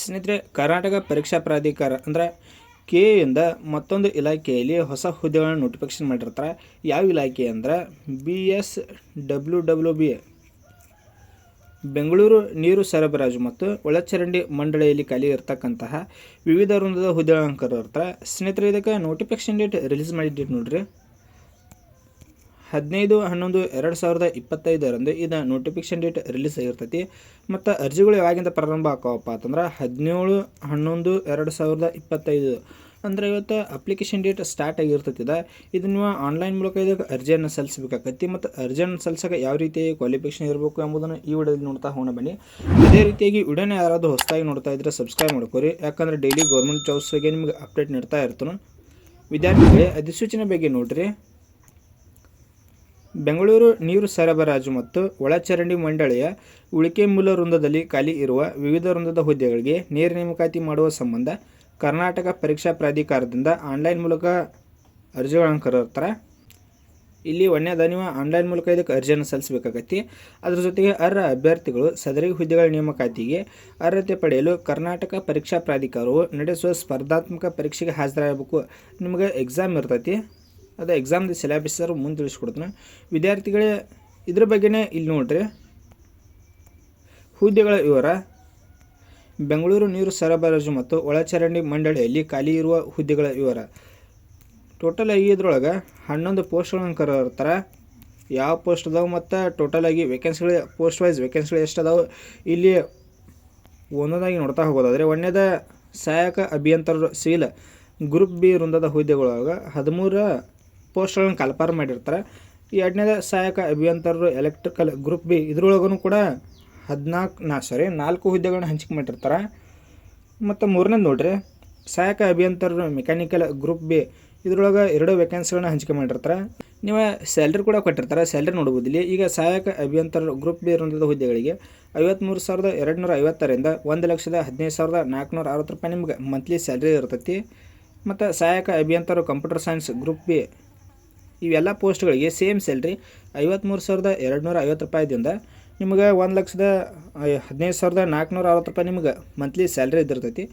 ಸ್ನೇಹಿತರೆ, ಕರ್ನಾಟಕ ಪರೀಕ್ಷಾ ಪ್ರಾಧಿಕಾರ ಅಂದರೆ ಕೆ ಇಂದ ಮತ್ತೊಂದು ಇಲಾಖೆಯಲ್ಲಿ ಹೊಸ ಹುದ್ದೆಗಳನ್ನು ನೋಟಿಫಿಕೇಶನ್ ಮಾಡಿರ್ತಾರೆ. ಯಾವ ಇಲಾಖೆ ಅಂದ್ರೆ B S W W B Bengaluru ನೀರು ಸರಬರಾಜು ಮತ್ತು ಒಳಚರಂಡಿ ಮಂಡಳಿಯಲ್ಲಿ ಖಾಲಿ ಇರತಕ್ಕಂತಹ ವಿವಿಧ ವೃಂದದ ಹುದ್ದೆಗಳನ್ನು ಕರೆದಿರ್ತಾರೆ. ಸ್ನೇಹಿತರೆ, ಇದಕ್ಕೆ ನೋಟಿಫಿಕೇಶನ್ ಡೇಟ್ ರಿಲೀಸ್ ಮಾಡಿದ್ದೀರಿ ನೋಡ್ರಿ. ಹದಿನೈದು, ಹನ್ನೊಂದು, ಎರಡು ಸಾವಿರದ ಇಪ್ಪತ್ತೈದರಂದು ಇದು ನೋಟಿಫಿಕೇಶನ್ ಡೇಟ್ ರಿಲೀಸ್ ಆಗಿರ್ತೈತಿ. ಮತ್ತು ಅರ್ಜಿಗಳು ಯಾವಾಗಿಂದ ಪ್ರಾರಂಭ ಆಕಾವಪ್ಪ ಅಂತಂದ್ರೆ ಹದಿನೇಳು, ಹನ್ನೊಂದು, ಎರಡು ಸಾವಿರದ ಇಪ್ಪತ್ತೈದು. ಅಂದರೆ ಇವತ್ತು ಅಪ್ಲಿಕೇಶನ್ ಡೇಟ್ ಸ್ಟಾರ್ಟ್ ಆಗಿರ್ತೈತಿ ಇದು. ನೀವು ಆನ್ಲೈನ್ ಮೂಲಕ ಇದಕ್ಕೆ ಅರ್ಜಿಯನ್ನು ಸಲ್ಲಿಸಬೇಕಾಗತ್ತಿ ಮತ್ತು ಅರ್ಜಿಯನ್ನು ಸಲ್ಲಿಸೋಕೆ ಯಾವ ರೀತಿ ಕ್ವಾಲಿಫಿಕೇಷನ್ ಇರಬೇಕು ಎಂಬುದನ್ನು ಈ ವಿಡಿಯೋದಲ್ಲಿ ನೋಡ್ತಾ ಹೋಗೋಣ ಬನ್ನಿ. ಅದೇ ರೀತಿಯಾಗಿ ವಿಡಿಯೋನ ಯಾರಾದರೂ ಹೊಸದಾಗಿ ನೋಡ್ತಾ ಇದ್ದರೆ ಸಬ್ಸ್ಕ್ರೈಬ್ ಮಾಡ್ಕೊರಿ. ಯಾಕಂದರೆ ಡೈಲಿ ಗೌರ್ಮೆಂಟ್ ಜಾಬ್ಸ್ ಬಗ್ಗೆ ನಿಮಗೆ ಅಪ್ಡೇಟ್ ನೀಡ್ತಾ ಇರ್ತಾನೆ. ವಿದ್ಯಾರ್ಥಿಗಳೇ, ಅಧಿಸೂಚನೆ ಬಗ್ಗೆ ನೋಡ್ರಿ. ಬೆಂಗಳೂರು ನೀರು ಸರಬರಾಜು ಮತ್ತು ಒಳಚರಂಡಿ ಮಂಡಳಿಯ ಉಳಿಕೆ ಮೂಲ ವೃಂದದಲ್ಲಿ ಖಾಲಿ ಇರುವ ವಿವಿಧ ವೃಂದದ ಹುದ್ದೆಗಳಿಗೆ ನೇರ ನೇಮಕಾತಿ ಮಾಡುವ ಸಂಬಂಧ ಕರ್ನಾಟಕ ಪರೀಕ್ಷಾ ಪ್ರಾಧಿಕಾರದಿಂದ ಆನ್ಲೈನ್ ಮೂಲಕ ಅರ್ಜಿಗಳನ್ನು ಕರೆಯುತ್ತಾರೆ ಇಲ್ಲಿ ಒಂದನೇದ ನೀವು ಆನ್ಲೈನ್ ಮೂಲಕ ಇದಕ್ಕೆ ಅರ್ಜಿಯನ್ನು ಸಲ್ಲಿಸಬೇಕಾಗತ್ತೆ. ಅದರ ಜೊತೆಗೆ ಅರ್ಹ ಅಭ್ಯರ್ಥಿಗಳು ಸದರಿ ಹುದ್ದೆಗಳ ನೇಮಕಾತಿಗೆ ಅರ್ಹತೆ ಪಡೆಯಲು ಕರ್ನಾಟಕ ಪರೀಕ್ಷಾ ಪ್ರಾಧಿಕಾರವು ನಡೆಸುವ ಸ್ಪರ್ಧಾತ್ಮಕ ಪರೀಕ್ಷೆಗೆ ಹಾಜರಾಗಬೇಕು. ನಿಮಗೆ ಎಕ್ಸಾಮ್ ಇರ್ತೈತಿ. ಅದು ಎಕ್ಸಾಮ್ದು ಸಿಲೆಬಸ್ ಮುಂದೆ ತಿಳಿಸ್ಕೊಡ್ತೀನಿ. ವಿದ್ಯಾರ್ಥಿಗಳೇ, ಇದ್ರ ಬಗ್ಗೆನೇ ಇಲ್ಲಿ ನೋಡ್ರಿ. ಹುದ್ದೆಗಳ ವಿವರ. ಬೆಂಗಳೂರು ನೀರು ಸರಬರಾಜು ಮತ್ತು ಒಳಚರಂಡಿ ಮಂಡಳಿಯಲ್ಲಿ ಖಾಲಿ ಇರುವ ಹುದ್ದೆಗಳ ವಿವರ. ಟೋಟಲ್ ಆಗಿ ಇದ್ರೊಳಗೆ ಹನ್ನೊಂದು ಪೋಸ್ಟ್ಗಳನ್ನು ಕರೆತಾರೆ ಯಾವ ಪೋಸ್ಟ್ ಅದಾವೆ ಮತ್ತು ಟೋಟಲ್ ಆಗಿ ವೇಕೆನ್ಸಿಗಳು ಪೋಸ್ಟ್ ವೈಸ್ ವೇಕೆನ್ಸಿಗಳು ಎಷ್ಟು ಅದಾವೆ. ಇಲ್ಲಿ ಒಂದೊಂದಾಗಿ ನೋಡ್ತಾ ಹೋಗೋದಾದರೆ, ಒಂದನೇದ ಸಹಾಯಕ ಅಭಿಯಂತರ ಸೀಲ್ ಗ್ರೂಪ್ ಬಿ ವೃಂದದ ಹುದ್ದೆಗಳೊಳಗೆ ಹದಿಮೂರ ಪೋಸ್ಟ್ಗಳನ್ನು ಕಲ್ಪಾರ್ ಮಾಡಿರ್ತಾರೆ. ಎರಡನೇದ ಸಹಾಯಕ ಅಭಿಯಂತರರು ಎಲೆಕ್ಟ್ರಿಕಲ್ ಗ್ರೂಪ್ ಬಿ ಇದ್ರೊಳಗೂ ಕೂಡ ಹದಿನಾಲ್ಕು, ನಾ ಸಾರಿ ನಾಲ್ಕು ಹುದ್ದೆಗಳನ್ನ ಹಂಚಿಕೆ ಮಾಡಿರ್ತಾರೆ. ಮತ್ತು ಮೂರನೇದು ನೋಡ್ರಿ, ಸಹಾಯಕ ಅಭಿಯಂತರರು ಮೆಕ್ಯಾನಿಕಲ್ ಗ್ರೂಪ್ ಬಿ ಇದ್ರೊಳಗೆ ಎರಡು ವೇಕೆನ್ಸಿಗಳನ್ನ ಹಂಚಿಕೆ ಮಾಡಿರ್ತಾರೆ. ನೀವು ಸ್ಯಾಲ್ರಿ ಕೂಡ ಕೊಟ್ಟಿರ್ತಾರೆ ಸ್ಯಾಲ್ರಿ ನೋಡ್ಬೋದು ಇಲ್ಲಿ. ಈಗ ಸಹಾಯಕ ಅಭಿಯಂತರ ಗ್ರೂಪ್ ಬಿ ಇರುವಂಥದ್ದು ಹುದ್ದೆಗಳಿಗೆ ಐವತ್ತ್ಮೂರು ಸಾವಿರದ ಎರಡುನೂರ ಐವತ್ತರಿಂದ ಒಂದು ಲಕ್ಷದ ಹದಿನೈದು ಸಾವಿರದ ನಾಲ್ಕುನೂರ ಅರವತ್ತು ರೂಪಾಯಿ ನಿಮ್ಗೆ ಮಂತ್ಲಿ ಸ್ಯಾಲ್ರಿ ಇರ್ತೈತಿ. ಮತ್ತು ಸಹಾಯಕ ಅಭಿಯಂತರ ಕಂಪ್ಯೂಟರ್ ಸೈನ್ಸ್ ಗ್ರೂಪ್ ಬಿ ಇವೆಲ್ಲ ಪೋಸ್ಟ್ಗಳಿಗೆ ಸೇಮ್ ಸ್ಯಾಲ್ರಿ ಐವತ್ತ್ಮೂರು ಸಾವಿರದ ಎರಡು ನೂರ ಐವತ್ತು ರೂಪಾಯಿದಿಂದ ನಿಮಗೆ ಒಂದು ಲಕ್ಷದ ಹದಿನೈದು ಸಾವಿರದ ನಾಲ್ಕುನೂರ ಅರವತ್ತು ರೂಪಾಯಿ ನಿಮ್ಗೆ ಮಂತ್ಲಿ ಸ್ಯಾಲ್ರಿ ಇದ್ದಿರ್ತೈತಿ.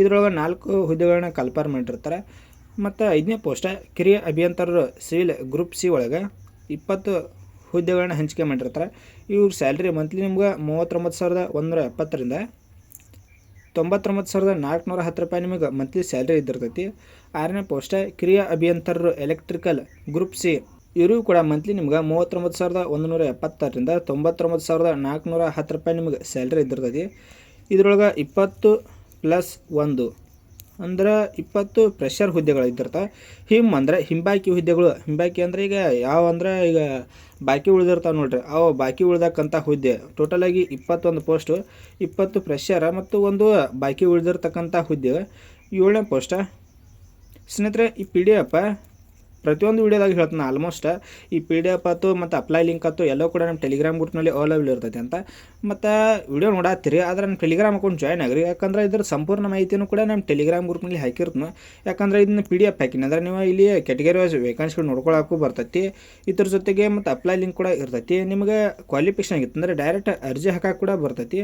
ಇದರೊಳಗೆ ನಾಲ್ಕು ಹುದ್ದೆಗಳನ್ನ ಕಲ್ಪಾರ್ ಮಾಡಿರ್ತಾರೆ. ಮತ್ತು ಐದನೇ ಪೋಸ್ಟ, ಕಿರಿಯ ಅಭಿಯಂತರರು ಸಿವಿಲ್ ಗ್ರೂಪ್ ಸಿ ಒಳಗೆ ಇಪ್ಪತ್ತು ಹುದ್ದೆಗಳನ್ನ ಹಂಚಿಕೆ ಮಾಡಿರ್ತಾರೆ. ಇವ್ರ ಸ್ಯಾಲ್ರಿ ಮಂತ್ಲಿ ನಿಮ್ಗೆ ಮೂವತ್ತೊಂಬತ್ತು ಸಾವಿರದ ಒಂದೂರ ಎಪ್ಪತ್ತರಿಂದ ತೊಂಬತ್ತೊಂಬತ್ತು ಸಾವಿರದ ನಾಲ್ಕುನೂರ ಹತ್ತು ರೂಪಾಯಿ ನಿಮಗೆ ಮಂತ್ಲಿ ಸ್ಯಾಲ್ರಿ ಇದ್ದಿರ್ತೈತಿ. ಆರನೇ ಪೋಸ್ಟ್ ಕಿರಿಯ ಅಭಿಯಂತರರು ಎಲೆಕ್ಟ್ರಿಕಲ್ ಗ್ರೂಪ್ ಸಿ. ಇವರು ಕೂಡ ಮಂತ್ಲಿ ನಿಮ್ಗೆ ಮೂವತ್ತೊಂಬತ್ತು ಸಾವಿರದ ಒಂದು ನೂರ ಎಪ್ಪತ್ತರಿಂದ ತೊಂಬತ್ತೊಂಬತ್ತು ಸಾವಿರದ ನಾಲ್ಕುನೂರ ಹತ್ತು ರೂಪಾಯಿ ನಿಮಗೆ ಸ್ಯಾಲ್ರಿ ಇದ್ದಿರ್ತೈತಿ. ಇದ್ರೊಳಗೆ ಇಪ್ಪತ್ತು ಪ್ಲಸ್ ಒಂದು ಅಂದ್ರೆ ಇಪ್ಪತ್ತು ಪ್ರೆಷರ್ ಹುದ್ದೆಗಳು ಇದ್ದಿರ್ತವೆ. ಹಿಮ್ ಅಂದರೆ ಹಿಂಬಾಕಿ ಹುದ್ದೆಗಳು. ಹಿಂಬಾಕಿ ಅಂದರೆ ಈಗ ಯಾವ ಅಂದ್ರೆ ಈಗ ಬಾಕಿ ಉಳಿದಿರ್ತಾವೆ ನೋಡ್ರಿ. ಅವು ಬಾಕಿ ಉಳ್ದಕ್ಕಂಥ ಹುದ್ದೆ. ಟೋಟಲಾಗಿ ಇಪ್ಪತ್ತೊಂದು ಪೋಸ್ಟು ಇಪ್ಪತ್ತು ಪ್ರೆಷರ್ ಮತ್ತು ಒಂದು ಬಾಕಿ ಉಳಿದಿರ್ತಕ್ಕಂಥ ಹುದ್ದೆ. ಏಳನೇ ಪೋಸ್ಟ ಸ್ನೇಹಿತರೆ, ಈ ಪಿ ಡಿ ಎಫ್ ಪ್ರತಿಯೊಂದು ವೀಡಿಯೋದಾಗ ಹೇಳ್ತಾನೆ ಆಲ್ಮೋಸ್ಟ್ ಈ ಪಿ ಡಿ ಎಫ್ ಆಯ್ತು ಮತ್ತು ಅಪ್ಲೈ ಲಿಂಕ್ ಆಯ್ತು, ಎಲ್ಲೋ ಕೂಡ ನಮ್ಮ ಟೆಲಿಗ್ರಾಮ್ ಗ್ರೂಪ್ನಲ್ಲಿ ಅವೈಲೇಬಲ್ ಇರ್ತೈತೆ ಅಂತ. ಮತ್ತು ವಿಡಿಯೋ ನೋಡಾತ್ತೀರಿ, ಆದರೆ ನಮ್ಮ ಟೆಲಿಗ್ರಾಮ್ ಅಕೌಂಟ್ ಜಾಯ್ನ್ ಆಗಿರಿ. ಯಾಕಂದ್ರೆ ಇದ್ರ ಸಂಪೂರ್ಣ ಮಾಹಿತಿನೂ ಕೂಡ ನಮ್ಮ ಟೆಲಿಗ್ರಾಮ್ ಗ್ರೂಪ್ನಲ್ಲಿ ಹಾಕಿರ್ತೀನಿ. ಯಾಕಂದ್ರೆ ಇದನ್ನ ಪಿ ಡಿ ಎಫ್ ಹಾಕಿನಿ ಅಂದರೆ ನೀವು ಇಲ್ಲಿ ಕೆಟಗರಿ ವೈಸ್ ವೇಕೆನ್ಸಿಗಳು ನೋಡ್ಕೊಳಕ್ಕೂ ಬರ್ತೈತಿ. ಇದ್ರ ಜೊತೆಗೆ ಮತ್ತು ಅಪ್ಲೈ ಲಿಂಕ್ ಕೂಡ ಇರ್ತೈತಿ. ನಿಮಗೆ ಕ್ವಾಲಿಫಿಕೇಷನ್ ಆಗಿತ್ತು ಅಂದ್ರೆ ಡೈರೆಕ್ಟ್ ಅರ್ಜಿ ಹಾಕಕ್ಕೆ ಕೂಡ ಬರ್ತೈತಿ.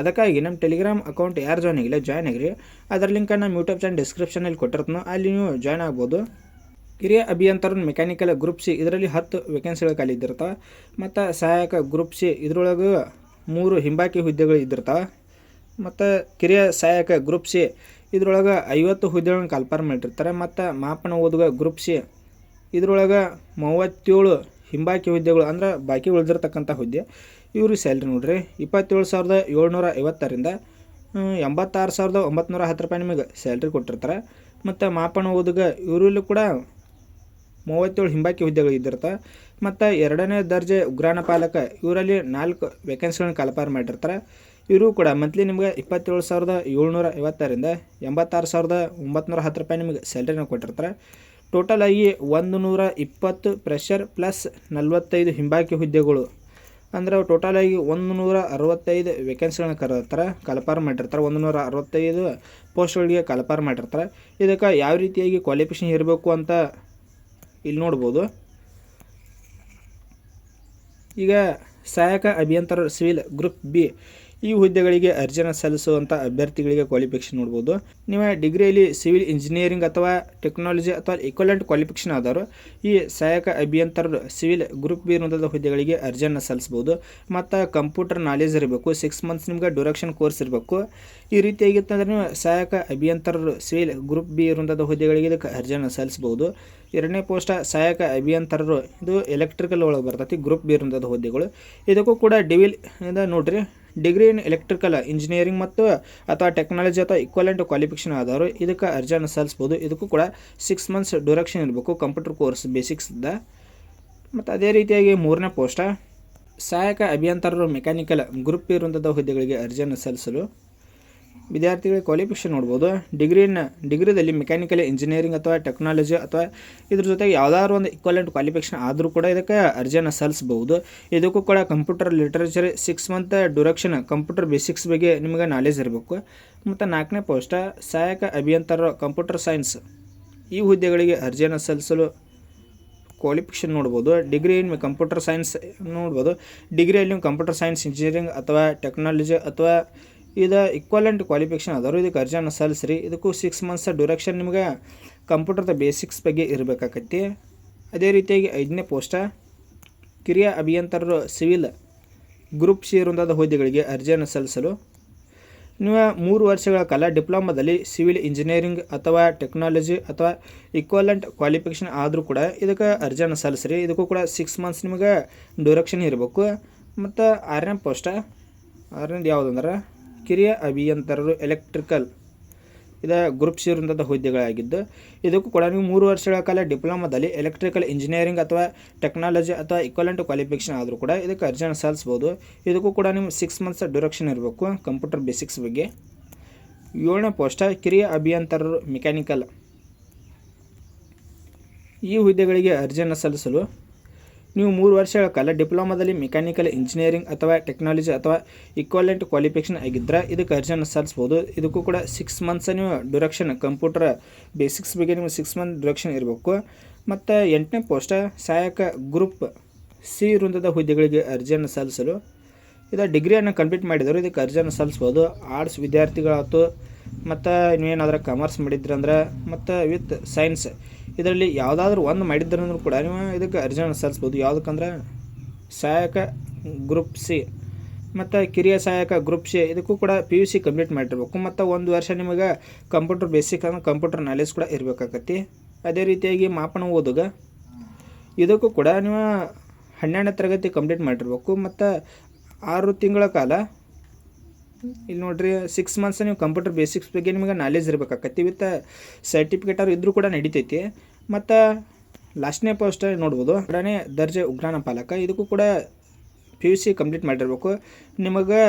ಅದಕ್ಕಾಗಿ ನಮ್ಮ ಟೆಲಿಗ್ರಾಮ್ ಅಕೌಂಟ್ ಯಾರು ಜಾಯ್ನ್ ಆಗಿಲ್ಲ ಜಾಯ್ನ್ ಆಗಿರಿ. ಅದರ ಲಿಂಕ್ ನಮ್ಮ ಯೂಟ್ಯೂಬ್ ಚಾನಲ್ ಡಿಸ್ಕ್ರಿಪ್ಷನಲ್ಲಿ ಕೊಟ್ಟಿರ್ತೀನಿ. ಅಲ್ಲಿ ನೀವು ಜಾಯ್ನ್ ಆಗ್ಬೋದು. ಕಿರಿಯ ಅಭಿಯಂತರ ಮೆಕ್ಯಾನಿಕಲ್ ಗ್ರೂಪ್ ಸಿ ಇದರಲ್ಲಿ ಹತ್ತು ವೇಕೆನ್ಸಿಗಳು ಖಾಲಿ ಇದ್ದಿರ್ತಾವೆ ಮತ್ತು ಸಹಾಯಕ ಗ್ರೂಪ್ ಸಿ ಇದರೊಳಗೆ ಮೂರು ಹಿಂಬಾಕಿ ಹುದ್ದೆಗಳು ಇದ್ದಿರ್ತಾವೆ ಮತ್ತು ಕಿರಿಯ ಸಹಾಯಕ ಗ್ರೂಪ್ ಸಿ ಇದರೊಳಗೆ ಐವತ್ತು ಹುದ್ದೆಗಳನ್ನ ಕಲ್ಪಾರ್ ಮಾಡಿರ್ತಾರೆ ಮತ್ತು ಮಾಪನ ಓದುಗ ಗ್ರೂಪ್ ಸಿ ಇದರೊಳಗೆ ಮೂವತ್ತೇಳು ಹಿಂಬಾಕಿ ಹುದ್ದೆಗಳು ಅಂದ್ರೆ ಬಾಕಿ ಉಳಿದಿರ್ತಕ್ಕಂಥ ಹುದ್ದೆ. ಇವರು ಸ್ಯಾಲ್ರಿ ನೋಡ್ರಿ, ಇಪ್ಪತ್ತೇಳು ಸಾವಿರದ ಏಳ್ನೂರ ಐವತ್ತರಿಂದ ಎಂಬತ್ತಾರು ಸಾವಿರದ ಒಂಬತ್ತು ನೂರ ಹತ್ತು ರೂಪಾಯಿ ನಿಮಗೆ ಸ್ಯಾಲ್ರಿ ಕೊಟ್ಟಿರ್ತಾರೆ. ಮತ್ತು ಮಾಪನ ಓದುಗ ಇವರಲ್ಲೂ ಕೂಡ ಮೂವತ್ತೇಳು ಹಿಂಬಾಕಿ ಹುದ್ದೆಗಳು ಇದ್ದಿರ್ತಾವೆ ಮತ್ತು ಎರಡನೇ ದರ್ಜೆ ಉಗ್ರಾಣ ಪಾಲಕ, ಇವರಲ್ಲಿ ನಾಲ್ಕು ವೇಕೆನ್ಸಿಗಳನ್ನ ಕಲಪಾರ ಮಾಡಿರ್ತಾರೆ. ಇವರು ಕೂಡ ಮಂತ್ಲಿ ನಿಮಗೆ ಇಪ್ಪತ್ತೇಳು ಸಾವಿರದ ಏಳ್ನೂರ ಐವತ್ತರಿಂದ ಎಂಬತ್ತಾರು ಸಾವಿರದ ಒಂಬತ್ತು ಹತ್ತು ರೂಪಾಯಿ ನಿಮಗೆ ಸ್ಯಾಲ್ರಿನ ಕೊಟ್ಟಿರ್ತಾರೆ. ಟೋಟಲ್ ಆಗಿ ಒಂದು ನೂರ ಇಪ್ಪತ್ತು ಪ್ರೆಷರ್ ಪ್ಲಸ್ ನಲ್ವತ್ತೈದು ಹಿಂಬಾಕಿ ಹುದ್ದೆಗಳು. ಅಂದ್ರೆ ಟೋಟಲ್ ಆಗಿ ಒಂದು ನೂರ ಅರವತ್ತೈದು ವೇಕೆನ್ಸಿಗಳನ್ನ ಕರೆದಿರ್ತಾರೆ, ಕಲಪಾರ ಮಾಡಿರ್ತಾರೆ. ಒಂದು ನೂರ ಅರವತ್ತೈದು ಪೋಸ್ಟ್ಗಳಿಗೆ ಕಲಪಾರ ಮಾಡಿರ್ತಾರೆ. ಇದಕ್ಕೆ ಯಾವ ರೀತಿಯಾಗಿ ಕ್ವಾಲಿಫಿಕೇಷನ್ ಇರಬೇಕು ಅಂತ ಇಲ್ಲಿ ನೋಡ್ಬೋದು. ಈಗ ಸಹಾಯಕ ಅಭಿಯಂತರ ಸಿವಿಲ್ ಗ್ರೂಪ್ ಬಿ. ಈ ಹುದ್ದೆಗಳಿಗೆ ಅರ್ಜಿಯನ್ನು ಸಲ್ಲಿಸುವಂಥ ಅಭ್ಯರ್ಥಿಗಳಿಗೆ ಕ್ವಾಲಿಫಿಕೇಷನ್ ನೋಡ್ಬೋದು. ನೀವು ಡಿಗ್ರಿಯಲ್ಲಿ ಸಿವಿಲ್ ಇಂಜಿನಿಯರಿಂಗ್ ಅಥವಾ ಟೆಕ್ನಾಲಜಿ ಅಥವಾ ಇಕ್ವಲೆಂಟ್ ಕ್ವಾಲಿಫಿಕೇಷನ್ ಆದರೂ ಈ ಸಹಾಯಕ ಅಭಿಯಂತರರು ಸಿವಿಲ್ ಗ್ರೂಪ್ ಬಿ ಅನ್ನೋದ ಹುದ್ದೆಗಳಿಗೆ ಅರ್ಜಿಯನ್ನು ಸಲ್ಲಿಸ್ಬೋದು ಮತ್ತು ಕಂಪ್ಯೂಟರ್ ನಾಲೆಜ್ ಇರಬೇಕು ಸಿಕ್ಸ್ ಮಂತ್ಸ್ ನಿಮ್ಗೆ ಡೊರೆಕ್ಷನ್ ಕೋರ್ಸ್ ಇರಬೇಕು. ಈ ರೀತಿಯಾಗಿತ್ತಂದ್ರೆ ನೀವು ಸಹಾಯಕ ಅಭಿಯಂತರರು ಸಿವಿಲ್ ಗ್ರೂಪ್ ಬಿ ಇರುವಂಥದ್ದು ಹುದ್ದೆಗಳಿಗೆ ಇದಕ್ಕೆ ಅರ್ಜಿಯನ್ನು ಸಲ್ಲಿಸ್ಬೋದು ಎರಡನೇ ಪೋಸ್ಟ ಸಹಾಯಕ ಅಭಿಯಂತರರು, ಇದು ಎಲೆಕ್ಟ್ರಿಕಲ್ ಒಳಗೆ ಬರ್ತೈತಿ ಗ್ರೂಪ್ ಬಿ ಇರುವಂಥದ್ದು ಹುದ್ದೆಗಳು. ಇದಕ್ಕೂ ಕೂಡ ಡಿವಿಲ್ ಇಂದ ನೋಡ್ರಿ ಡಿಗ್ರಿ ಇನ್ ಎಲೆಕ್ಟ್ರಿಕಲ್ ಇಂಜಿನಿಯರಿಂಗ್ ಮತ್ತು ಅಥವಾ ಟೆಕ್ನಾಲಜಿ ಅಥವಾ ಇಕ್ವಲೆಂಟ್ ಕ್ವಾಲಿಫಿಕೇಷನ್ ಆದವರು ಇದಕ್ಕೆ ಅರ್ಜಿಯನ್ನು ಸಲ್ಲಿಸ್ಬೋದು. ಇದಕ್ಕೂ ಕೂಡ ಸಿಕ್ಸ್ ಮಂತ್ಸ್ ಡ್ಯೂರಕ್ಷನ್ ಇರಬೇಕು. ಕಂಪ್ಯೂಟರ್ ಕೋರ್ಸ್ ಬೇಸಿಕ್ಸ್ದ ಮತ್ತು ಅದೇ ರೀತಿಯಾಗಿ ಮೂರನೇ ಪೋಸ್ಟ ಸಹಾಯಕ ಅಭಿಯಂತರರು ಮೆಕ್ಯಾನಿಕಲ್ ಗ್ರೂಪ್ ಇರುವಂಥದ್ದು ಹುದ್ದೆಗಳಿಗೆ ಅರ್ಜಿಯನ್ನು ಸಲ್ಲಿಸಲು ವಿದ್ಯಾರ್ಥಿಗಳಿಗೆ ಕ್ವಾಲಿಫಿಕೇಷನ್ ನೋಡ್ಬೋದು. ಡಿಗ್ರಿನ ಡಿಗ್ರಿದಲ್ಲಿ ಮೆಕ್ಯಾನಿಕಲ್ ಇಂಜಿನಿಯರಿಂಗ್ ಅಥವಾ ಟೆಕ್ನಾಲಜಿ ಅಥವಾ ಇದ್ರ ಜೊತೆಗೆ ಯಾವುದಾದ್ರು ಒಂದು ಇಕ್ವಲೆಂಟ್ ಕ್ವಾಲಿಫಿಕೇಷನ್ ಆದರೂ ಕೂಡ ಇದಕ್ಕೆ ಅರ್ಜಿಯನ್ನು ಸಲ್ಲಿಸಬಹುದು ಇದಕ್ಕೂ ಕೂಡ computer literature six month duration computer basics ಬಗ್ಗೆ ನಿಮಗೆ ನಾಲೆಜ್ ಇರಬೇಕು. ಮತ್ತು ನಾಲ್ಕನೇ ಪೋಸ್ಟ ಸಹಾಯಕ ಅಭಿಯಂತರ ಕಂಪ್ಯೂಟರ್ ಸೈನ್ಸ್ ಈ ಹುದ್ದೆಗಳಿಗೆ ಅರ್ಜಿಯನ್ನು ಸಲ್ಲಿಸಲು ಕ್ವಾಲಿಫಿಕೇಷನ್ ನೋಡ್ಬೋದು. ಡಿಗ್ರಿ ಇನ್ ಕಂಪ್ಯೂಟರ್ ಸೈನ್ಸ್ ನೋಡ್ಬೋದು. ಡಿಗ್ರಿಯಲ್ಲಿ ನೀವು ಕಂಪ್ಯೂಟರ್ ಸೈನ್ಸ್ ಇಂಜಿನಿಯರಿಂಗ್ ಅಥವಾ ಟೆಕ್ನಾಲಜಿ ಅಥವಾ ಇದು ಇಕ್ವಲೆಂಟ್ ಕ್ವಾಲಿಫಿಕೇಷನ್ ಅದಾರು ಇದಕ್ಕೆ ಅರ್ಜಿಯನ್ನು ಸಲ್ಲಿಸ್ರಿ. ಇದಕ್ಕೂ ಸಿಕ್ಸ್ ಮಂತ್ಸ್ ಡ್ಯೂರೇಷನ್ ನಿಮ್ಗೆ ಕಂಪ್ಯೂಟರ್ದ ಬೇಸಿಕ್ಸ್ ಬಗ್ಗೆ ಇರಬೇಕಾಗತ್ತೆ ಅದೇ ರೀತಿಯಾಗಿ ಐದನೇ ಪೋಸ್ಟ ಕಿರಿಯ ಅಭಿಯಂತರರು ಸಿವಿಲ್ ಗ್ರೂಪ್ ಸಿ ಹುದ್ದೆಗಳಿಗೆ ಅರ್ಜಿಯನ್ನು ಸಲ್ಲಿಸಲು. ನೀವು ಮೂರು ವರ್ಷಗಳ ಕಾಲ ಡಿಪ್ಲೊಮಾದಲ್ಲಿ ಸಿವಿಲ್ ಇಂಜಿನಿಯರಿಂಗ್ ಅಥವಾ ಟೆಕ್ನಾಲಜಿ ಅಥವಾ ಇಕ್ವಲೆಂಟ್ ಕ್ವಾಲಿಫಿಕೇಷನ್ ಆದರೂ ಕೂಡ ಇದಕ್ಕೆ ಅರ್ಜಿಯನ್ನು ಸಲ್ಲಿಸ್ರಿ. ಇದಕ್ಕೂ ಕೂಡ ಸಿಕ್ಸ್ ಮಂತ್ಸ್ ನಿಮಗೆ ಡ್ಯೂರೇಷನ್ ಇರಬೇಕು. ಮತ್ತು ಆರನೇ ಪೋಸ್ಟ ಆರನೇದು ಯಾವುದಂದ್ರೆ ಕಿರಿಯ ಅಭಿಯಂತರರು ಎಲೆಕ್ಟ್ರಿಕಲ್ ಇದ ಗ್ರೂಪ್ ಸೇರಿದಂಥ ಹುದ್ದೆಗಳಾಗಿದ್ದು, ಇದಕ್ಕೂ ಕೂಡ ನೀವು ಮೂರು ವರ್ಷಗಳ ಕಾಲ ಡಿಪ್ಲೊಮಾದಲ್ಲಿ ಎಲೆಕ್ಟ್ರಿಕಲ್ ಇಂಜಿನಿಯರಿಂಗ್ ಅಥವಾ ಟೆಕ್ನಾಲಜಿ ಅಥವಾ ಇಕ್ವಲೆಂಟ್ ಕ್ವಾಲಿಫಿಕೇಷನ್ ಆದರೂ ಕೂಡ ಇದಕ್ಕೆ ಅರ್ಜಿಯನ್ನು ಸಲ್ಲಿಸ್ಬೋದು ಇದಕ್ಕೂ ಕೂಡ ನಿಮ್ಮ ಸಿಕ್ಸ್ ಮಂತ್ಸ್ ಡ್ಯೂರಕ್ಷನ್ ಇರಬೇಕು ಕಂಪ್ಯೂಟರ್ ಬೇಸಿಕ್ಸ್ ಬಗ್ಗೆ. ಏಳನೇ ಪೋಸ್ಟ ಕಿರಿಯ ಅಭಿಯಂತರರು ಮೆಕ್ಯಾನಿಕಲ್ ಈ ಹುದ್ದೆಗಳಿಗೆ ಅರ್ಜಿಯನ್ನು ಸಲ್ಲಿಸಲು ನೀವು ಮೂರು ವರ್ಷಗಳ ಕಾಲ ಡಿಪ್ಲೊಮಾದಲ್ಲಿ ಮೆಕ್ಯಾನಿಕಲ್ ಇಂಜಿನಿಯರಿಂಗ್ ಅಥವಾ ಟೆಕ್ನಾಲಜಿ ಅಥವಾ ಈಕ್ವಲೆಂಟ್ ಕ್ವಾಲಿಫಿಕೇಷನ್ ಆಗಿದ್ದರೆ ಇದಕ್ಕೆ ಅರ್ಜಿಯನ್ನು ಸಲ್ಲಿಸ್ಬೋದು. ಇದಕ್ಕೂ ಕೂಡ ಸಿಕ್ಸ್ ಮಂತ್ಸ್ ನೀವು ಡ್ಯೂರಕ್ಷನ್ ಕಂಪ್ಯೂಟರ್ ಬೇಸಿಕ್ಸ್ ಬಗ್ಗೆ ನಿಮಗೆ ಸಿಕ್ಸ್ ಮಂತ್ ಡ್ಯೂರಕ್ಷನ್ ಇರಬೇಕು. ಮತ್ತು ಎಂಟನೇ ಪೋಸ್ಟ ಸಹಾಯಕ ಗ್ರೂಪ್ ಸಿ ವೃಂದದ ಹುದ್ದೆಗಳಿಗೆ ಅರ್ಜಿಯನ್ನು ಸಲ್ಲಿಸಲು. ಇದು ಡಿಗ್ರಿಯನ್ನು ಕಂಪ್ಲೀಟ್ ಮಾಡಿದವರು ಇದಕ್ಕೆ ಅರ್ಜಿಯನ್ನು ಸಲ್ಲಿಸ್ಬೋದು. ಆರ್ಟ್ಸ್ ವಿದ್ಯಾರ್ಥಿಗಳಾಯ್ತು ಮತ್ತು ನೀವೇನಾದ್ರೂ ಕಾಮರ್ಸ್ ಮಾಡಿದ್ರಂದ್ರೆ, ಮತ್ತು ವಿತ್ ಸೈನ್ಸ್ ಇದರಲ್ಲಿ ಯಾವುದಾದ್ರೂ ಒಂದು ಮಾಡಿದ್ರಂದ್ರೂ ಕೂಡ ನೀವು ಇದಕ್ಕೆ ಅರ್ಜಿಯನ್ನು ಸಲ್ಲಿಸ್ಬೋದು. ಯಾವುದಕ್ಕಂದ್ರೆ ಸಹಾಯಕ ಗ್ರೂಪ್ ಸಿ. ಮತ್ತು ಕಿರಿಯ ಸಹಾಯಕ ಗ್ರೂಪ್ ಸಿ, ಇದಕ್ಕೂ ಕೂಡ ಪಿ ಯು ಸಿ ಕಂಪ್ಲೀಟ್ ಮಾಡಿರ್ಬೇಕು. ಮತ್ತು ಒಂದು ವರ್ಷ ನಿಮಗೆ ಕಂಪ್ಯೂಟರ್ ಬೇಸಿಕ್ ಅಂದ್ರೆ ಕಂಪ್ಯೂಟರ್ ನಾಲೆಜ್ ಕೂಡ ಇರಬೇಕಾಗತ್ತೆ. ಅದೇ ರೀತಿಯಾಗಿ ಮಾಪನ ಓದುಗ ಇದಕ್ಕೂ ಕೂಡ ನೀವು ಹನ್ನೆರಡನೇ ತರಗತಿ ಕಂಪ್ಲೀಟ್ ಮಾಡಿರ್ಬೇಕು. ಮತ್ತು ಆರು ತಿಂಗಳ ಕಾಲ ಇಲ್ಲಿ ನೋಡ್ರಿ ಸಿಕ್ಸ್ ಮಂತ್ಸ್ ನೀವು ಕಂಪ್ಯೂಟರ್ ಬೇಸಿಕ್ಸ್ ಬಗ್ಗೆ ನಿಮಗೆ ನಾಲೆಜ್ ಇರಬೇಕಾಗತ್ತೆ. ವಿತ್ ಸರ್ಟಿಫಿಕೇಟ್ ಅವ್ರು ಇದ್ರೂ ಕೂಡ ನಡಿತೈತಿ. ಮತ್ತು ಲಾಸ್ಟ್ನೇ ಪೋಸ್ಟ್ ನೋಡ್ಬೋದು. ಎರಡನೇ ದರ್ಜೆ ಉಗ್ರಾಣ ಪಾಲಕ. ಇದಕ್ಕೂ ಕೂಡ ಪಿ ಯು ಸಿ ಕಂಪ್ಲೀಟ್ ಮಾಡಿರ್ಬೇಕು. ನಿಮಗೆ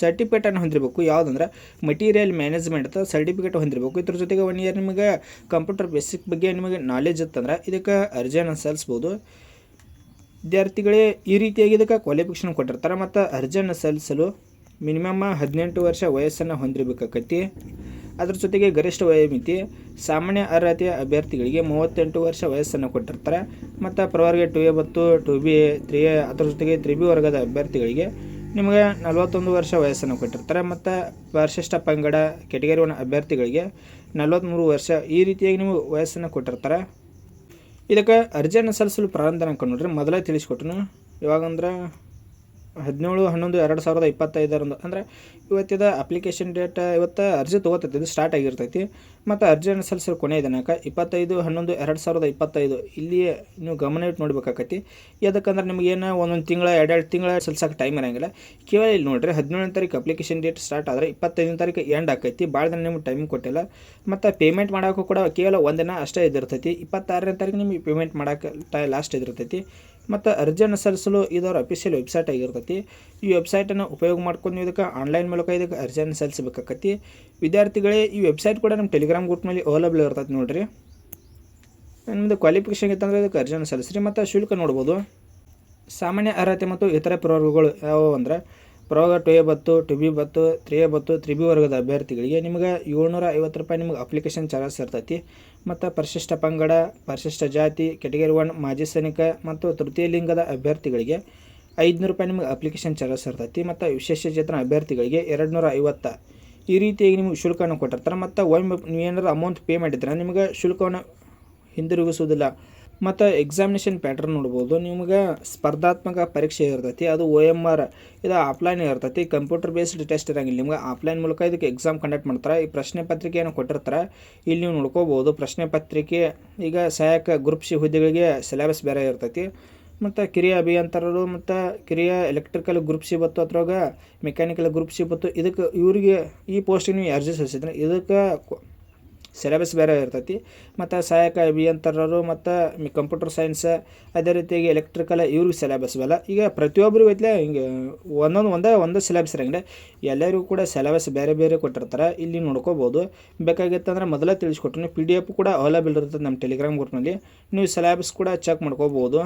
ಸರ್ಟಿಫಿಕೇಟನ್ನು ಹೊಂದಿರಬೇಕು. ಯಾವುದಂದ್ರೆ ಮಟೀರಿಯಲ್ ಮ್ಯಾನೇಜ್ಮೆಂಟ್ ಅಂತ ಸರ್ಟಿಫಿಕೇಟ್ ಹೊಂದಿರಬೇಕು. ಇದ್ರ ಜೊತೆಗೆ ಒನ್ ಇಯರ್ ನಿಮಗೆ ಕಂಪ್ಯೂಟರ್ ಬೇಸಿಕ್ ಬಗ್ಗೆ ನಿಮಗೆ ನಾಲೆಜ್ ಇತ್ತಂದ್ರೆ ಇದಕ್ಕೆ ಅರ್ಜಿಯನ್ನು ಸಲ್ಲಿಸ್ಬೋದು. ವಿದ್ಯಾರ್ಥಿಗಳೇ ಈ ರೀತಿಯಾಗಿ ಇದಕ್ಕೆ ಕ್ವಾಲಿಫಿಕೇಷನ್ ಕೊಟ್ಟಿರ್ತಾರೆ. ಮತ್ತು ಅರ್ಜಿಯನ್ನು ಸಲ್ಲಿಸಲು ಮಿನಿಮಮ್ ಹದಿನೆಂಟು ವರ್ಷ ವಯಸ್ಸನ್ನು ಹೊಂದಿರಬೇಕಾಕತಿ ಅದ್ರ ಜೊತೆಗೆ ಗರಿಷ್ಠ ವಯೋಮಿತಿ, ಸಾಮಾನ್ಯ ಅರ್ಹತೆಯ ಅಭ್ಯರ್ಥಿಗಳಿಗೆ ಮೂವತ್ತೆಂಟು ವರ್ಷ ವಯಸ್ಸನ್ನು ಕೊಟ್ಟಿರ್ತಾರೆ. ಮತ್ತು ಪ್ರವರ್ಗ ಟು ಎ ಮತ್ತು two B A three A ಅದ್ರ ಜೊತೆಗೆ ತ್ರಿ ಬಿ ವರ್ಗದ ಅಭ್ಯರ್ಥಿಗಳಿಗೆ ನಿಮಗೆ ನಲವತ್ತೊಂದು ವರ್ಷ ವಯಸ್ಸನ್ನು ಕೊಟ್ಟಿರ್ತಾರೆ. ಮತ್ತು ಪರಿಶಿಷ್ಟ ಪಂಗಡ ಕೆಟಗರಿ ಒನ್ ಅಭ್ಯರ್ಥಿಗಳಿಗೆ ನಲವತ್ತ್ಮೂರು ವರ್ಷ ಈ ರೀತಿಯಾಗಿ ನೀವು ವಯಸ್ಸನ್ನು ಕೊಟ್ಟಿರ್ತಾರೆ. ಇದಕ್ಕೆ ಅರ್ಜಿಯನ್ನು ಸಲ್ಲಿಸಲು ಪ್ರಾರಂಭ ನೋಡ್ರಿ, ಮೊದಲೇ ತಿಳಿಸ್ಕೊಟ್ರು ಇವಾಗಂದ್ರೆ ಹದಿನೇಳು, ಹನ್ನೊಂದು, ಎರಡು ಸಾವಿರದ ಇಪ್ಪತ್ತೈದರಂದು. ಅಂದರೆ ಇವತ್ತಿದ ಅಪ್ಲಿಕೇಶನ್ ಡೇಟ್ ಇವತ್ತು ಅರ್ಜಿ ತೊಗೋತೈತಿ. ಇದು ಸ್ಟಾರ್ಟ್ ಆಗಿರ್ತೈತಿ. ಮತ್ತು ಅರ್ಜಿಯನ್ನು ಸಲ್ಲಿಸಲು ಕೊನೆಯ ದಿನಾಂಕ ಇಪ್ಪತ್ತೈದು, ಹನ್ನೊಂದು, ಎರಡು ಸಾವಿರದ ಇಪ್ಪತ್ತೈದು. ಇಲ್ಲಿ ನೀವು ಗಮನ ಇಟ್ಟು ನೋಡ್ಬೇಕಾಕೈತಿ ಯಾಕಂದ್ರೆ ನಿಮಗೇನು ಒಂದೊಂದು ತಿಂಗಳ, ಎರಡೆರಡು ತಿಂಗಳ ಸಲ್ಸಕ್ಕೆ ಟೈಮ್ ಇರೋಂಗಿಲ್ಲ. ಕೇವಲ ಇಲ್ಲಿ ನೋಡಿರಿ, ಹದಿನೇಳನೇ ತಾರೀಕು ಅಪ್ಲಿಕೇಶನ್ ಡೇಟ್ ಸ್ಟಾರ್ಟ್ ಆದರೆ ಇಪ್ಪತ್ತೈದನೇ ತಾರೀಕು ಎಂಡ್ ಆಕೈತಿ. ಭಾಳ ದಿನ ನಿಮ್ಗೆ ಟೈಮ್ ಕೊಟ್ಟಿಲ್ಲ. ಮತ್ತು ಪೇಮೆಂಟ್ ಮಾಡೋಕ್ಕೂ ಕೂಡ ಕೇವಲ ಒಂದಿನ ಅಷ್ಟೇ ಇದ್ದಿರ್ತೈತಿ ಇಪ್ಪತ್ತಾರನೇ ತಾರೀಕು ನಿಮಗೆ ಪೇಮೆಂಟ್ ಮಾಡೋಕ್ಕೆ ಟೈ ಲಾಸ್ಟ್ ಇದಿರ್ತೈತಿ. ಮತ್ತು ಅರ್ಜಿಯನ್ನು ಸಲ್ಲಿಸಲು ಇದರ ಅಫಿಷಿಯಲ್ ವೆಬ್ಸೈಟ್ ಆಗಿರ್ತೈತಿ. ಈ ವೆಬ್ಸೈಟನ್ನು ಉಪಯೋಗ ಮಾಡ್ಕೊಂಡು ಇದಕ್ಕೆ ಆನ್ಲೈನ್ ಮೂಲಕ ಇದಕ್ಕೆ ಅರ್ಜಿಯನ್ನು ಸಲ್ಲಿಸಬೇಕಾಕತಿ ವಿದ್ಯಾರ್ಥಿಗಳೇ, ಈ ವೆಬ್ಸೈಟ್ ಕೂಡ ನಮ್ಮ ಟೆಲಿಗ್ರಾಮ್ ಗ್ರೂಪ್ನಲ್ಲಿ ಅವೈಲಬಲ್ ಇರ್ತೈತಿ ನೋಡಿರಿ. ನಿಮ್ಮದು ಕ್ವಾಲಿಫಿಕೇಷನ್ ಇತ್ತಂದರೆ ಇದಕ್ಕೆ ಅರ್ಜಿಯನ್ನು ಸಲ್ಲಿಸ್ರಿ ಮತ್ತು ಶುಲ್ಕ ನೋಡ್ಬೋದು. ಸಾಮಾನ್ಯ ಅರ್ಹತೆ ಮತ್ತು ಇತರ ಪ್ರವರ್ಗಗಳು ಯಾವುವು ಅಂದರೆ, ಪ್ರವರ್ಗ ಟು ಎ ಬತ್ತು ಟು ಬಿ ಬತ್ತು ತ್ರೀ ಎ ಬತ್ತು ತ್ರಿ ಬಿ ವರ್ಗದ ಅಭ್ಯರ್ಥಿಗಳಿಗೆ ನಿಮಗೆ ಏಳ್ನೂರ ಐವತ್ತು ರೂಪಾಯಿ ನಿಮಗೆ ಅಪ್ಲಿಕೇಶನ್ ಚಾರ್ಜಸ್ ಇರ್ತೈತಿ. ಮತ್ತು ಪರಿಶಿಷ್ಟ ಪಂಗಡ, ಪರಿಶಿಷ್ಟ ಜಾತಿ ಕೆಟಗರಿ ಒನ್ ಮಾಜಿ ಸೈನಿಕ ಮತ್ತು ತೃತೀಯ ಲಿಂಗದ ಅಭ್ಯರ್ಥಿಗಳಿಗೆ ಐದುನೂರು ರೂಪಾಯಿ ನಿಮಗೆ ಅಪ್ಲಿಕೇಶನ್ ಚಾರ್ಜಸ್ ಇರ್ತೈತಿ ಮತ್ತು ವಿಶೇಷ ಚೇತನ ಅಭ್ಯರ್ಥಿಗಳಿಗೆ ಎರಡು ನೂರ ಐವತ್ತು ಈ ರೀತಿಯಾಗಿ ನಿಮಗೆ ಶುಲ್ಕವನ್ನು ಕೊಟ್ಟಿರ್ತಾರೆ ಮತ್ತು ಒಮ್ಮೆ ಏನಾದರೂ ಅಮೌಂಟ್ ಪೇ ಮಾಡಿದ್ರೆ ನಿಮಗೆ ಶುಲ್ಕವನ್ನು ಹಿಂದಿರುಗಿಸುವುದಿಲ್ಲ. ಮತ್ತು ಎಕ್ಸಾಮಿನೇಷನ್ ಪ್ಯಾಟ್ರನ್ ನೋಡ್ಬೋದು. ನಿಮ್ಗೆ ಸ್ಪರ್ಧಾತ್ಮಕ ಪರೀಕ್ಷೆ ಇರ್ತೈತಿ, ಅದು ಒ ಎಂ ಆರ್ ಇದು ಆಫ್ಲೈನ್ ಇರ್ತೈತಿ. ಕಂಪ್ಯೂಟರ್ ಬೇಸ್ಡ್ ಟೆಸ್ಟ್ ಇರಂಗಿಲ್ಲ ನಿಮ್ಗೆ. ಆಫ್ಲೈನ್ ಮೂಲಕ ಇದಕ್ಕೆ ಎಕ್ಸಾಮ್ ಕಂಡಕ್ಟ್ ಮಾಡ್ತಾರೆ. ಈ ಪ್ರಶ್ನೆ ಪತ್ರಿಕೆಯನ್ನು ಕೊಟ್ಟಿರ್ತಾರೆ. ಇಲ್ಲಿ ನೀವು ನೋಡ್ಕೋಬೋದು, ಪ್ರಶ್ನೆ ಪತ್ರಿಕೆ ಈಗ ಸಹಾಯಕ ಗ್ರೂಪ್ ಸಿ ಹುದ್ದೆಗಳಿಗೆ ಸಿಲೆಬಸ್ ಬೇರೆ ಇರ್ತೈತಿ. ಮತ್ತು ಕಿರಿಯ ಅಭಿಯಂತರರು ಮತ್ತು ಕಿರಿಯ ಎಲೆಕ್ಟ್ರಿಕಲ್ ಗ್ರೂಪ್ ಸಿ ಬತ್ತು ಅದ್ರಾಗ ಮೆಕ್ಯಾನಿಕಲ್ ಗ್ರೂಪ್ ಸಿ ಬತ್ತು, ಇದಕ್ಕೆ ಇವರಿಗೆ ಈ ಪೋಸ್ಟಿಗೆ ನೀವು ಅರ್ಜಿ ಸಲ್ಲಿಸಿದ್ರೆ ಇದಕ್ಕೆ ಸಿಲೆಬಸ್ ಬೇರೆ ಇರ್ತೈತಿ. ಮತ್ತು ಸಹಾಯಕ ಅಭಿಯಂತರರು ಮತ್ತು ಕಂಪ್ಯೂಟರ್ ಸೈನ್ಸ್ ಅದೇ ರೀತಿಯಾಗಿ ಎಲೆಕ್ಟ್ರಿಕಲ್ ಇವ್ರಿಗೆ ಸಿಲೆಬಸ್ ಬೇಲ ಈಗ ಪ್ರತಿಯೊಬ್ಬರಿಗೂ ಐತ್ಲೆ, ಹಿಂಗೆ ಒಂದೊಂದು, ಒಂದೇ, ಒಂದು ಸಿಲೆಬಸ್ ಇರಂಗಿಲ್ಲ ಎಲ್ಲರಿಗೂ ಕೂಡ ಸಿಲೆಬಸ್ ಬೇರೆ ಬೇರೆ ಕೊಟ್ಟಿರ್ತಾರೆ. ಇಲ್ಲಿ ನೋಡ್ಕೋಬೋದು. ಬೇಕಾಗಿತ್ತಂದ್ರೆ ಮೊದಲೇ ತಿಳಿಸ್ಕೊಟ್ರು. ಪಿ ಡಿ ಎಫ್ ಕೂಡ ಅವೈಲೇಬಲ್ ಇರ್ತದೆ ನಮ್ಮ ಟೆಲಿಗ್ರಾಮ್ ಗ್ರೂಪ್ನಲ್ಲಿ ನೀವು ಸಿಲೆಬಸ್ ಕೂಡ ಚೆಕ್ ಮಾಡ್ಕೋಬೋದು.